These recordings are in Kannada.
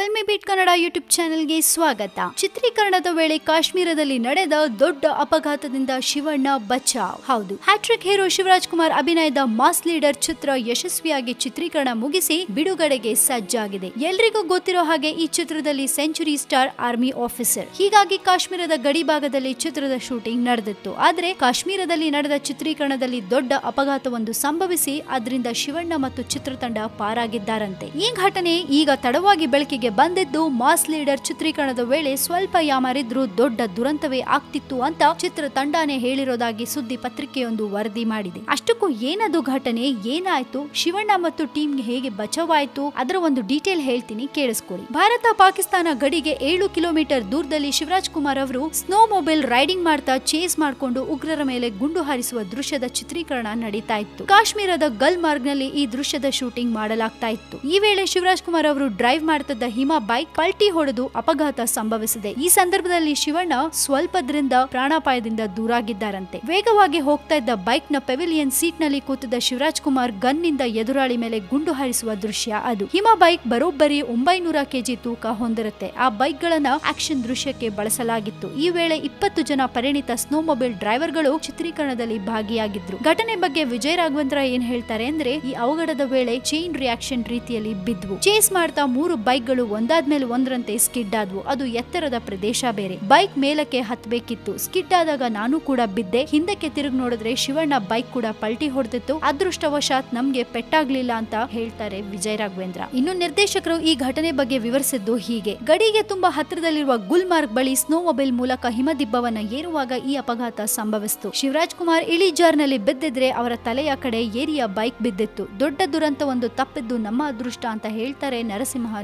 ಫಿಲ್ಮಿ ಬೀಟ್ ಕನ್ನಡ ಯೂಟ್ಯೂಬ್ ಚಾನೆಲ್ಗೆ ಸ್ವಾಗತ. ಚಿತ್ರೀಕರಣದ ವೇಳೆ ಕಾಶ್ಮೀರದಲ್ಲಿ ನಡೆದ ದೊಡ್ಡ ಅಪಘಾತದಿಂದ ಶಿವಣ್ಣ ಬಚಾವ್. ಹೌದು. ಹ್ಯಾಟ್ರಿಕ್ ಹೀರೋ ಶಿವರಾಜ್ ಕುಮಾರ್ ಅಭಿನಯದ ಮಾಸ್ ಲೀಡರ್ ಚಿತ್ರ ಯಶಸ್ವಿಯಾಗಿ ಚಿತ್ರೀಕರಣ ಮುಗಿಸಿ ಬಿಡುಗಡೆಗೆ ಸಜ್ಜಾಗಿದೆ. ಎಲ್ರಿಗೂ ಗೊತ್ತಿರೋ ಹಾಗೆ ಈ ಚಿತ್ರದಲ್ಲಿ ಸೆಂಚುರಿ ಸ್ಟಾರ್ ಆರ್ಮಿ ಆಫೀಸರ್. ಹೀಗಾಗಿ ಕಾಶ್ಮೀರದ ಗಡಿ ಭಾಗದಲ್ಲಿ ಚಿತ್ರದ ಶೂಟಿಂಗ್ ನಡೆದಿತ್ತು. ಆದ್ರೆ ಕಾಶ್ಮೀರದಲ್ಲಿ ನಡೆದ ಚಿತ್ರೀಕರಣದಲ್ಲಿ ದೊಡ್ಡ ಅಪಘಾತವೊಂದು ಸಂಭವಿಸಿ, ಅದರಿಂದ ಶಿವಣ್ಣ ಮತ್ತು ಚಿತ್ರತಂಡ ಪಾರಾಗಿದ್ದಾರಂತೆ. ಈ ಘಟನೆ ಈಗ ತಡವಾಗಿ ಬೆಳಕಿಗೆ ಬಂದಿದ್ದು ಮಾಸ್ ಲೀಡರ್ ಚಿತ್ರೀಕರಣದ ವೇಳೆ ಸ್ವಲ್ಪ ಯಾಮಾರಿದ್ರು ದೊಡ್ಡ ದುರಂತವೇ ಆಗ್ತಿತ್ತು ಅಂತ ಚಿತ್ರ ತಂಡಾನೇ ಹೇಳಿರೋದಾಗಿ ಸುದ್ದಿ ಪತ್ರಿಕೆಯೊಂದು ವರದಿ ಮಾಡಿದೆ. ಅಷ್ಟಕ್ಕೂ ಏನದು ಘಟನೆ, ಏನಾಯ್ತು, ಶಿವಣ್ಣ ಮತ್ತು ಟೀಮ್ಗೆ ಹೇಗೆ ಬಚಾವಾಯ್ತು, ಅದರ ಒಂದು ಡೀಟೇಲ್ ಹೇಳ್ತೀನಿ, ಕೇಳಿಸ್ಕೊಳ್ಳಿ. ಭಾರತ ಪಾಕಿಸ್ತಾನ ಗಡಿಗೆ ಏಳು ಕಿಲೋಮೀಟರ್ ದೂರದಲ್ಲಿ ಶಿವರಾಜ್ ಕುಮಾರ್ ಅವರು ಸ್ನೋ ಮೊಬೈಲ್ ರೈಡಿಂಗ್ ಮಾಡ್ತಾ ಚೇಸ್ ಮಾಡಿಕೊಂಡು ಉಗ್ರರ ಮೇಲೆ ಗುಂಡು ಹಾರಿಸುವ ದೃಶ್ಯದ ಚಿತ್ರೀಕರಣ ನಡೀತಾ ಇತ್ತು. ಕಾಶ್ಮೀರದ ಗಲ್ಮಾರ್ಗ್ನಲ್ಲಿ ಈ ದೃಶ್ಯದ ಶೂಟಿಂಗ್ ಮಾಡಲಾಗ್ತಾ ಇತ್ತು. ಈ ವೇಳೆ ಶಿವರಾಜ್ ಕುಮಾರ್ ಅವರು ಡ್ರೈವ್ ಮಾಡ್ತಿದ್ದ ಹಿಮ ಬೈಕ್ ಪಲ್ಟಿ ಹೊಡೆದು ಅಪಘಾತ ಸಂಭವಿಸಿದೆ. ಈ ಸಂದರ್ಭದಲ್ಲಿ ಶಿವಣ್ಣ ಸ್ವಲ್ಪದ್ರಿಂದ ಪ್ರಾಣಾಪಾಯದಿಂದ ದೂರಾಗಿದ್ದಾರಂತೆ. ವೇಗವಾಗಿ ಹೋಗ್ತಾ ಇದ್ದ ಬೈಕ್ನ ಪೆವಿಲಿಯನ್ ಸೀಟ್ನಲ್ಲಿ ಕೂತಿದ್ದ ಶಿವರಾಜ್ ಕುಮಾರ್ ಗನ್ನಿಂದ ಎದುರಾಳಿ ಮೇಲೆ ಗುಂಡು ಹಾರಿಸುವ ದೃಶ್ಯ ಅದು. ಹಿಮ ಬೈಕ್ ಬರೋಬ್ಬರಿ ಒಂಬೈನೂರ ಕೆಜಿ ತೂಕ ಹೊಂದಿರುತ್ತೆ. ಆ ಬೈಕ್ ಗಳನ್ನ ಆಕ್ಷನ್ ದೃಶ್ಯಕ್ಕೆ ಬಳಸಲಾಗಿತ್ತು. ಈ ವೇಳೆ ಇಪ್ಪತ್ತು ಜನ ಪರಿಣಿತ ಸ್ನೋ ಮೊಬೈಲ್ ಡ್ರೈವರ್ಗಳು ಚಿತ್ರೀಕರಣದಲ್ಲಿ ಭಾಗಿಯಾಗಿದ್ರು. ಘಟನೆ ಬಗ್ಗೆ ವಿಜಯ್ ರಾಘವೇಂದ್ರ ಏನ್ ಹೇಳ್ತಾರೆ ಅಂದ್ರೆ, ಈ ಅವಘಡದ ವೇಳೆ ಚೈನ್ ರಿಯಾಕ್ಷನ್ ರೀತಿಯಲ್ಲಿ ಬಿದ್ವು. ಚೇಸ್ ಮಾಡ್ತಾ ಮೂರು ಒಂದಾದ್ಮೇಲೆ ಒಂದರಂತೆ ಸ್ಕಿಡ್ ಆದ್ವು. ಅದು ಎತ್ತರದ ಪ್ರದೇಶ ಬೇರೆ. ಬೈಕ್ ಮೇಲಕ್ಕೆ ಹತ್ಬೇಕಿತ್ತು. ಸ್ಕಿಡ್ ಆದಾಗ ನಾನು ಕೂಡ ಬಿದ್ದೆ. ಹಿಂದಕ್ಕೆ ತಿರುಗಿ ನೋಡಿದ್ರೆ ಶಿವಣ್ಣ ಬೈಕ್ ಕೂಡ ಪಲ್ಟಿ ಹೊಡೆದಿತ್ತು. ಅದೃಷ್ಟವಶಾತ್ ನಮ್ಗೆ ಪೆಟ್ಟಾಗ್ಲಿಲ್ಲ ಅಂತ ಹೇಳ್ತಾರೆ ವಿಜಯ್ ರಾಘವೇಂದ್ರ. ಇನ್ನು ನಿರ್ದೇಶಕರು ಈ ಘಟನೆ ಬಗ್ಗೆ ವಿವರಿಸಿದ್ದು ಹೀಗೆ. ಗಡಿಗೆ ತುಂಬಾ ಹತ್ತಿರದಲ್ಲಿರುವ ಗುಲ್ಮಾರ್ಗ್ ಬಳಿ ಸ್ನೋ ಮೊಬೈಲ್ ಮೂಲಕ ಹಿಮದಿಬ್ಬವನ್ನ ಏರುವಾಗ ಈ ಅಪಘಾತ ಸಂಭವಿಸಿತು. ಶಿವರಾಜ್ ಕುಮಾರ್ ಇಳಿಜಾರ್ನಲ್ಲಿ ಬಿದ್ದಿದ್ರೆ ಅವರ ತಲೆಯ ಕಡೆ ಏರಿಯ ಬೈಕ್ ಬಿದ್ದಿತ್ತು. ದೊಡ್ಡ ದುರಂತ ಒಂದು ತಪ್ಪಿದ್ದು ನಮ್ಮ ಅದೃಷ್ಟ ಅಂತ ಹೇಳ್ತಾರೆ ನರಸಿಂಹ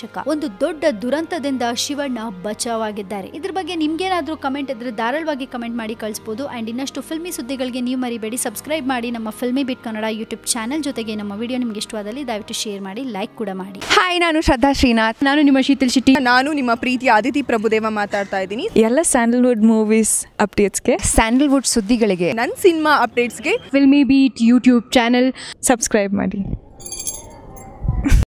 ನಿರ್ದೇಶಕ ಒಂದು ದೊಡ್ಡ ದುರಂತದಿಂದ ಶಿವಣ್ಣ ಬಚಾವಾಗಿದ್ದಾರೆ. ಇದ್ರ ಬಗ್ಗೆ ನಿಮ್ಗೇನಾದ್ರೂ ಕಮೆಂಟ್ ಇದ್ರೆ ಧಾರಾಳವಾಗಿ ಕಮೆಂಟ್ ಮಾಡಿ ಕಳಿಸಬಹುದು ಅಂಡ್ ಇನ್ನಷ್ಟು ಫಿಲ್ಮಿ ಸುದ್ದಿಗಳಿಗೆ ನೀವು ಮರಿಬೇಡಿ. ಸಬ್ಸ್ಕ್ರೈಬ್ ಮಾಡಿ ನಮ್ಮ Filmibeat Kannada YouTube channel ಜೊತೆಗೆ ನಮ್ಮ ವಿಡಿಯೋ ನಿಮ್ಗೆ ಇಷ್ಟವಾದಲ್ಲಿ ದಯವಿಟ್ಟು ಶೇರ್ ಮಾಡಿ ಲೈಕ್ ಕೂಡ ಮಾಡಿ. ಹಾಯ್ ನಾನು ಶ್ರದ್ಧಾ ಶ್ರೀನಾಥ್. ನಾನು ನಿಮ್ಮ ಶೀತಲ್ ಶೆಟ್ಟಿ. ನಾನು ನಿಮ್ಮ ಪ್ರೀತಿ ಆದಿತಿ ಪ್ರಭುದೇವ ಮಾತಾಡ್ತಾ ಇದ್ದೀನಿ. ಎಲ್ಲ ಸ್ಯಾಂಡಲ್ವುಡ್ ಮೂವೀಸ್ ಅಪ್ಡೇಟ್ಸ್ಗೆ ಸ್ಯಾಂಡಲ್ವುಡ್ ಸುದ್ದಿಗಳಿಗೆ. ನನ್ನ ಸಿನಿಮಾ ಅಪ್ಡೇಟ್ಸ್ಗೆ filmy beet YouTube channel subscribe ಮಾಡಿ.